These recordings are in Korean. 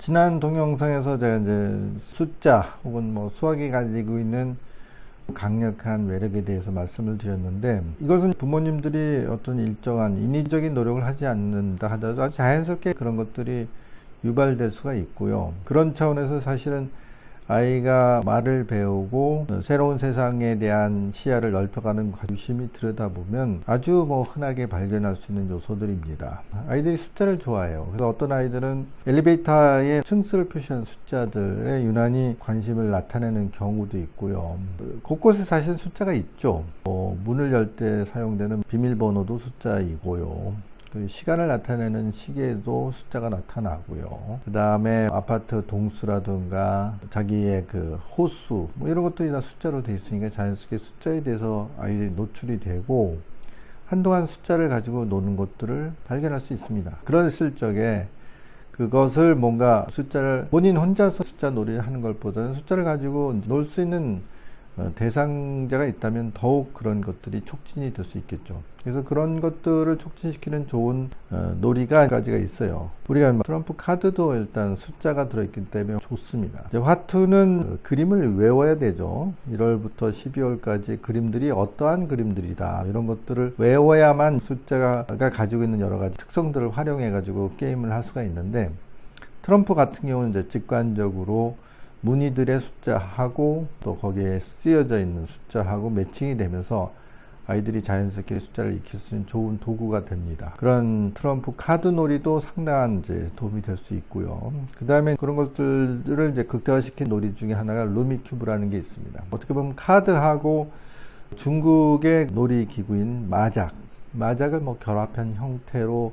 지난 동영상에서 제가 이제 숫자 혹은 뭐 수학이 가지고 있는 강력한 매력에 대해서 말씀을 드렸는데 이것은 부모님들이 어떤 일정한 인위적인 노력을 하지 않는다 하더라도 자연스럽게 그런 것들이 유발될 수가 있고요. 그런 차원에서 사실은 아이가 말을 배우고 새로운 세상에 대한 시야를 넓혀가는 유심히 들여다보면 아주 뭐 흔하게 발견할 수 있는 요소들입니다. 아이들이 숫자를 좋아해요. 그래서 어떤 아이들은 엘리베이터에 층수를 표시한 숫자들에 유난히 관심을 나타내는 경우도 있고요. 곳곳에 사실 숫자가 있죠. 뭐 문을 열 때 사용되는 비밀번호도 숫자이고요. 그 시간을 나타내는 시계에도 숫자가 나타나고요. 그 다음에 아파트 동수라든가 자기의 그 호수 뭐 이런 것들이 다 숫자로 돼 있으니까 자연스럽게 숫자에 대해서 아이들이 노출이 되고 한동안 숫자를 가지고 노는 것들을 발견할 수 있습니다. 그랬을 적에 그것을 뭔가 숫자를 본인 혼자서 숫자 놀이를 하는 것보다는 숫자를 가지고 놀 수 있는 어, 대상자가 있다면 더욱 그런 것들이 촉진이 될 수 있겠죠. 그래서 그런 것들을 촉진시키는 좋은 어, 놀이가 가지가 있어요. 우리가 트럼프 카드도 일단 숫자가 들어있기 때문에 좋습니다. 화투는 그림을 외워야 되죠. 1월부터 12월까지 그림들이 어떠한 그림들이다 이런 것들을 외워야만 숫자가 가지고 있는 여러 가지 특성들을 활용해 가지고 게임을 할 수가 있는데 트럼프 같은 경우는 이제 직관적으로 무늬들의 숫자하고 또 거기에 쓰여져 있는 숫자하고 매칭이 되면서 아이들이 자연스럽게 숫자를 익힐 수 있는 좋은 도구가 됩니다. 그런 트럼프 카드 놀이도 상당한 이제 도움이 될 수 있고요. 그 다음에 그런 것들을 이제 극대화시킨 놀이 중에 하나가 루미큐브라는 게 있습니다. 어떻게 보면 카드하고 중국의 놀이 기구인 마작, 마작을 뭐 결합한 형태로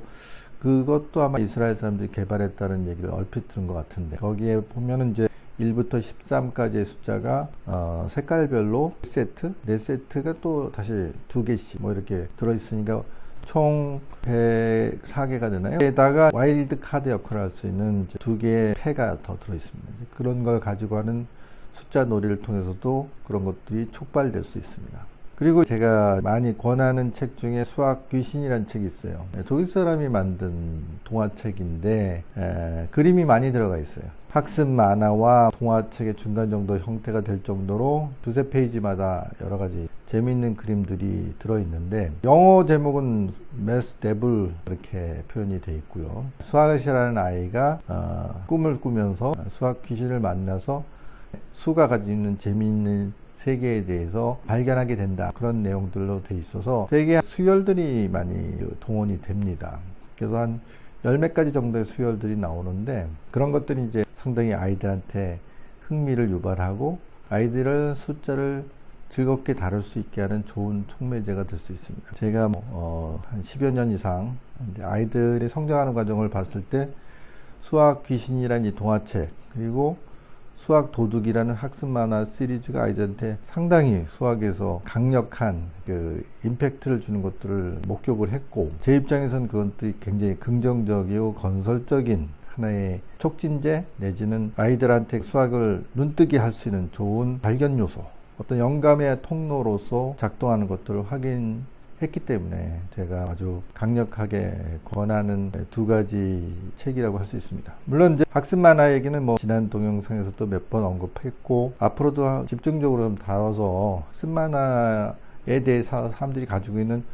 그것도 아마 이스라엘 사람들이 개발했다는 얘기를 얼핏 들은 것 같은데 거기에 보면은 이제 1부터 13까지의 숫자가 어, 색깔별로 세트, 네 세트가 또 다시 두 개씩 뭐 이렇게 들어있으니까 총 104개가 되나요? 게다가 와일드 카드 역할을 할 수 있는 두 개의 패가 더 들어있습니다. 그런 걸 가지고 하는 숫자 놀이를 통해서도 그런 것들이 촉발될 수 있습니다. 그리고 제가 많이 권하는 책 중에 수학 귀신이라는 책이 있어요. 네, 독일 사람이 만든 동화책인데 에, 그림이 많이 들어가 있어요. 학습 만화와 동화책의 중간 정도 형태가 될 정도로 두세 페이지마다 여러 가지 재미있는 그림들이 들어있는데 영어 제목은 메스 데블 이렇게 표현이 되어 있고요. 싫어하는 아이가 어, 꿈을 꾸면서 수학 귀신을 만나서 수가 가지고 있는 재미있는 세계에 대해서 발견하게 된다. 그런 내용들로 돼 있어서 되게 수열들이 많이 동원이 됩니다. 그래서 한 열몇 가지 정도의 수열들이 나오는데 그런 것들이 이제 상당히 아이들한테 흥미를 유발하고 아이들을 숫자를 즐겁게 다룰 수 있게 하는 좋은 촉매제가 될 수 있습니다. 제가 뭐, 어, 한 10여 년 이상 아이들이 성장하는 과정을 봤을 때 수학 귀신이라는 이 동화책 그리고 수학 도둑이라는 학습 만화 시리즈가 아이들한테 상당히 수학에서 강력한 그 임팩트를 주는 것들을 목격을 했고 제 입장에서는 그것들이 굉장히 긍정적이고 건설적인 하나의 촉진제 내지는 아이들한테 수학을 눈뜨게 할 수 있는 좋은 발견 요소 어떤 영감의 통로로서 작동하는 것들을 확인 했기 때문에 제가 아주 강력하게 권하는 두 가지 책이라고 할 수 있습니다. 물론 이제 학습 만화 얘기는 뭐 지난 동영상에서도 몇번 언급했고 앞으로도 집중적으로 좀 다뤄서 학습 만화에 대해서 사람들이 가지고 있는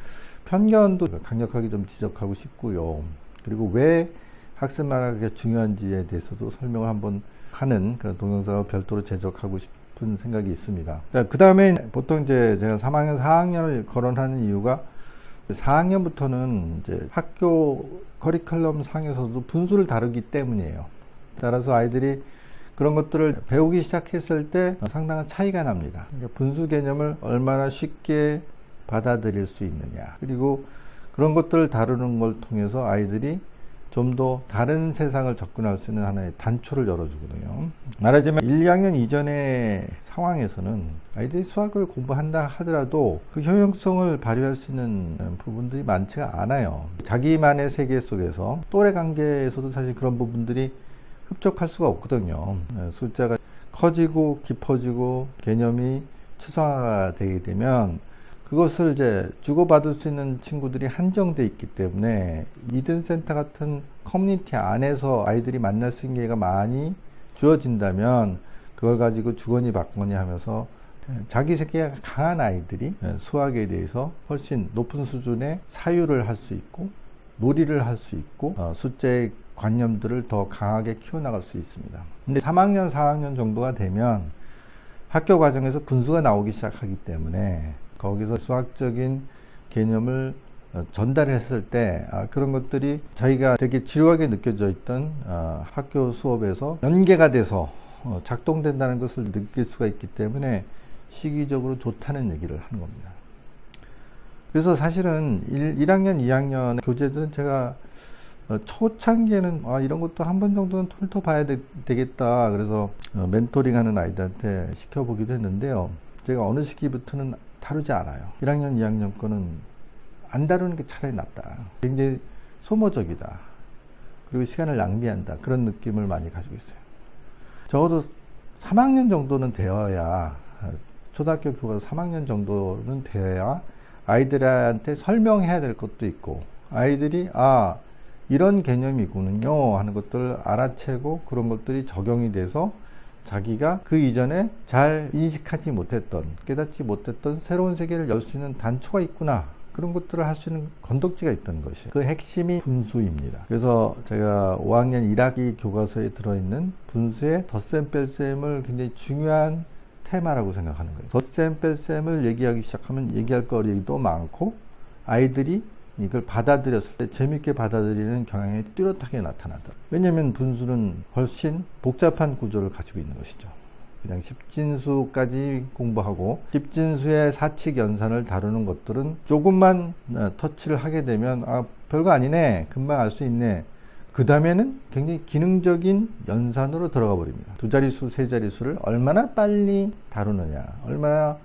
편견도 강력하게 좀 지적하고 싶고요. 그리고 왜 학습 만화가 중요한지에 대해서도 설명을 한번 하는 그런 동영상을 별도로 제작하고 싶 싶은 생각이 있습니다. 그 다음에 보통 이제 제가 3학년, 4학년을 거론하는 이유가 4학년부터는 이제 학교 커리큘럼 상에서도 분수를 다루기 때문이에요. 따라서 아이들이 그런 것들을 배우기 시작했을 때 상당한 차이가 납니다. 그러니까 분수 개념을 얼마나 쉽게 받아들일 수 있느냐. 그리고 그런 것들을 다루는 걸 통해서 아이들이 좀 더 다른 세상을 접근할 수 있는 하나의 단초를 열어주거든요. 말하자면 1, 2학년 이전의 상황에서는 아이들이 수학을 공부한다 하더라도 그 효용성을 발휘할 수 있는 부분들이 많지가 않아요. 자기만의 세계 속에서 또래 관계에서도 사실 그런 부분들이 흡족할 수가 없거든요. 숫자가 커지고 깊어지고 개념이 추상화가 되게 되면 그것을 이제 주고받을 수 있는 친구들이 한정돼 있기 때문에 이든 센터 같은 커뮤니티 안에서 아이들이 만날 수 있는 기회가 많이 주어진다면 그걸 가지고 주거니 받거니 하면서 자기 세계가 강한 아이들이 수학에 대해서 훨씬 높은 수준의 사유를 할 수 있고 놀이를 할 수 있고 어, 숫자의 관념들을 더 강하게 키워나갈 수 있습니다. 근데 3학년, 4학년 정도가 되면 학교 과정에서 분수가 나오기 시작하기 때문에 거기서 수학적인 개념을 어, 전달했을 때 아, 그런 것들이 자기가 되게 지루하게 느껴져 있던 어, 학교 수업에서 연계가 돼서 어, 작동된다는 것을 느낄 수가 있기 때문에 시기적으로 좋다는 얘기를 하는 겁니다. 그래서 사실은 1, 1학년, 2학년 교재들은 제가 어, 초창기에는 아, 이런 것도 한 번 정도는 훑어봐야 되, 겠다 그래서 어, 멘토링 하는 아이들한테 시켜보기도 했는데요. 제가 어느 시기부터는 다루지 않아요. 1학년, 2학년 거는 안 다루는 게 차라리 낫다. 굉장히 소모적이다. 그리고 시간을 낭비한다. 그런 느낌을 많이 가지고 있어요. 적어도 3학년 정도는 되어야, 초등학교 교과서 3학년 정도는 되어야 아이들한테 설명해야 될 것도 있고, 아이들이, 아, 이런 개념이군요 하는 것들을 알아채고 그런 것들이 적용이 돼서 자기가 그 이전에 잘 인식하지 못했던 깨닫지 못했던 새로운 세계를 열 수 있는 단초가 있구나 그런 것들을 할 수 있는 건덕지가 있던 것이 그 핵심이 분수입니다. 그래서 제가 5학년 1학기 교과서에 들어있는 분수의 덧셈 뺄셈을 굉장히 중요한 테마라고 생각하는 거예요. 덧셈 뺄셈을 얘기하기 시작하면 얘기할 거리도 많고 아이들이 이걸 받아들였을 때 재밌게 받아들이는 경향이 뚜렷하게 나타나다. 왜냐하면 분수는 훨씬 복잡한 구조를 가지고 있는 것이죠. 그냥 십진수까지 공부하고 십진수의 사칙 연산을 다루는 것들은 조금만 어, 터치를 하게 되면 아 별거 아니네 금방 알 수 있네 그 다음에는 굉장히 기능적인 연산으로 들어가 버립니다 두 자릿수 세 자릿수를 얼마나 빨리 다루느냐 얼마나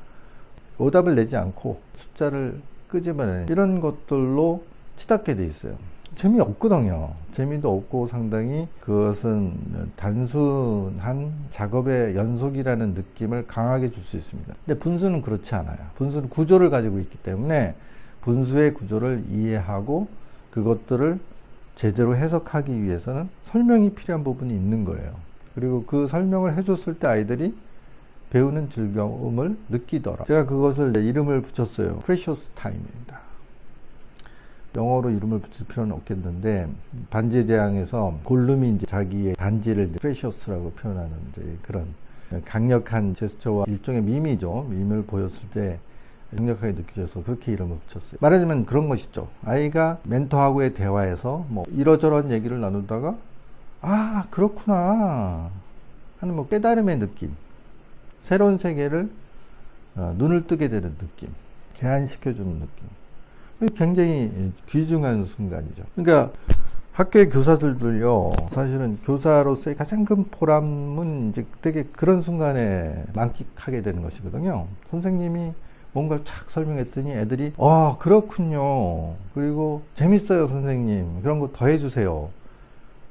오답을 내지 않고 숫자를 끄집어내는 이런 것들로 치닫게 돼 있어요. 재미없거든요. 재미도 없고 상당히 그것은 단순한 작업의 연속이라는 느낌을 강하게 줄 수 있습니다. 근데 분수는 그렇지 않아요. 분수는 구조를 가지고 있기 때문에 분수의 구조를 이해하고 그것들을 제대로 해석하기 위해서는 설명이 필요한 부분이 있는 거예요. 그리고 그 설명을 해줬을 때 아이들이 배우는 즐거움을 느끼더라. 제가 그것을 이름을 붙였어요. 프레셔스 타임입니다. 영어로 이름을 붙일 필요는 없겠는데 반지 제왕에서 골룸이 이제 자기의 반지를 프레셔스라고 표현하는 그런 강력한 제스처와 일종의 밈이죠. 밈을 보였을 때 강력하게 느껴져서 그렇게 이름을 붙였어요. 말하자면 그런 것이죠. 아이가 멘토하고의 대화에서 뭐 이러저런 얘기를 나누다가 아 그렇구나 하는 뭐 깨달음의 느낌. 새로운 세계를 어, 눈을 뜨게 되는 느낌, 개안시켜주는 느낌. 굉장히 귀중한 순간이죠. 그러니까 학교의 교사들도요, 사실은 교사로서의 가장 큰 보람은 이제 되게 그런 순간에 만끽하게 되는 것이거든요. 선생님이 뭔가를 착 설명했더니 애들이, 아, 그렇군요. 그리고 재밌어요, 선생님. 그런 거 더 해주세요.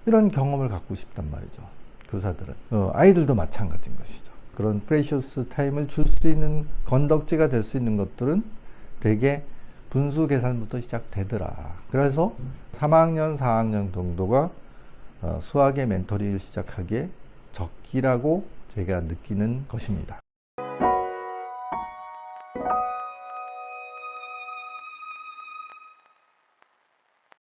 이런 경험을 갖고 싶단 말이죠. 교사들은. 어, 아이들도 마찬가지인 것이죠. 그런 프레셔스 타임을 줄 수 있는 건덕지가 될 수 있는 것들은 대개 분수 계산부터 시작되더라. 그래서 3학년, 4학년 정도가 어, 수학의 멘토링을 시작하기에 적기라고 제가 느끼는 것입니다.